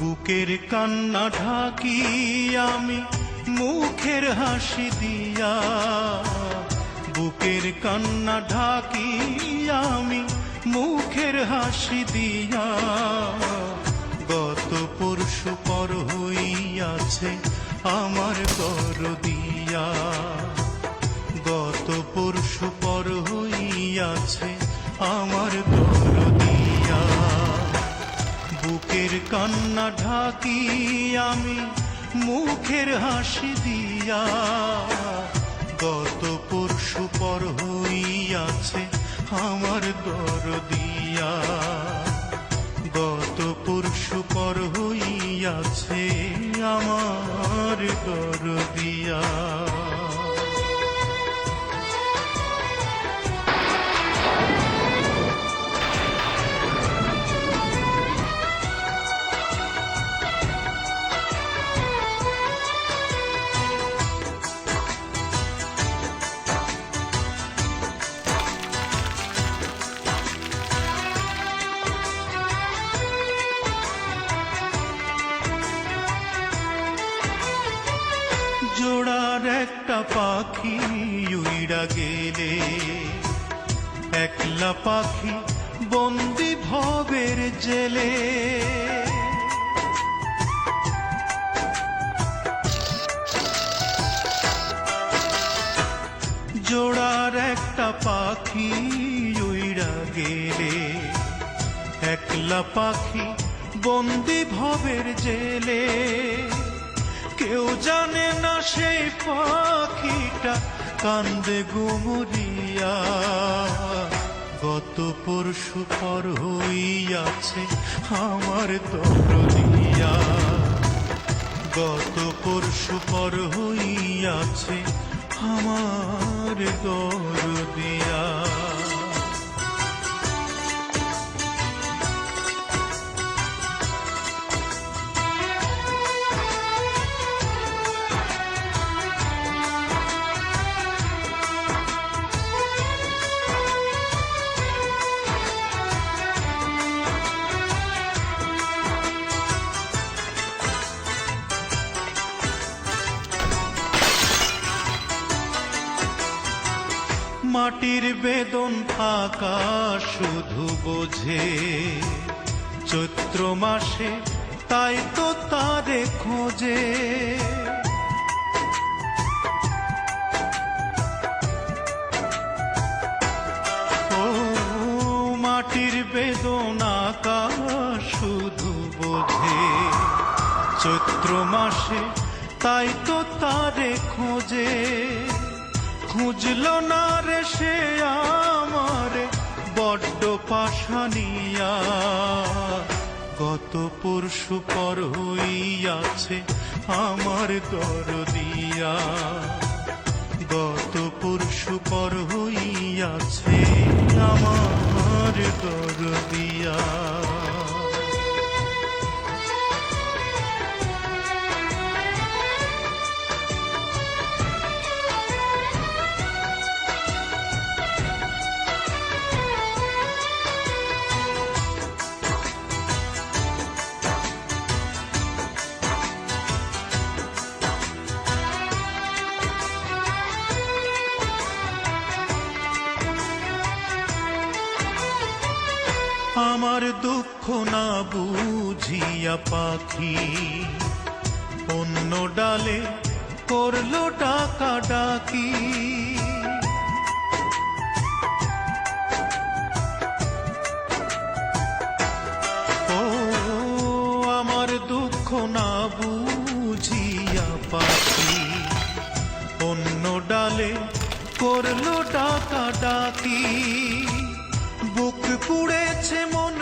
বুকের কান্না ঢাকি আমি, মুখের হাসি দিয়া। বুকের কান্না ঢাকি আমি, মুখের হাসি দিয়া। গত পরশু পর হইয়াছে আমার কর দিয়া গত পরশু পর হইয়াছে আমার কর বুকের কান্না ঢাকি আমি, মুখের হাসি দিয়া। গত পরশু পর হইয়াছে আমার দর দিয়া গত পরশু পর হইয়াছে একটা পাখি উইড়া গেলে। একলা পাখি বন্দি ভবের জেলে। জোড়ার একটা পাখি উইড়া গেলে। একলা পাখি বন্দি ভবের জেলে। কেউ জানে না সেই পাখিটা কান্দে গুমরিয়া। গত পরশু পর হইয়াছে আমার দরদিয়া গত পরশু পর হইয়াছে আমার দরদিয়া মাটির বেদন ফাঁকা, শুধু বোঝে চৈত্র মাসে, তাই তো তারে খোঁজে। ও মাটির বেদন আকাশ শুধু বোঝে চৈত্র মাসে, তাই তো তারে খোঁজে। খুঁজলো না সে আমারে বড্ড পাশানিয়া গত পরশু পর হইয়াছে আমার দরদিয়া গত পরশু পর হইয়াছে আমার দরদিয়া আমার দুঃখ না বুঝিয়া পাখি। অন্য ডালে করল টাকা ডাকি। ও, আমার দুঃখ না বুঝিয়া পাখি। অন্য ডালে করল টাকা ডাকি। ফুরেছে মন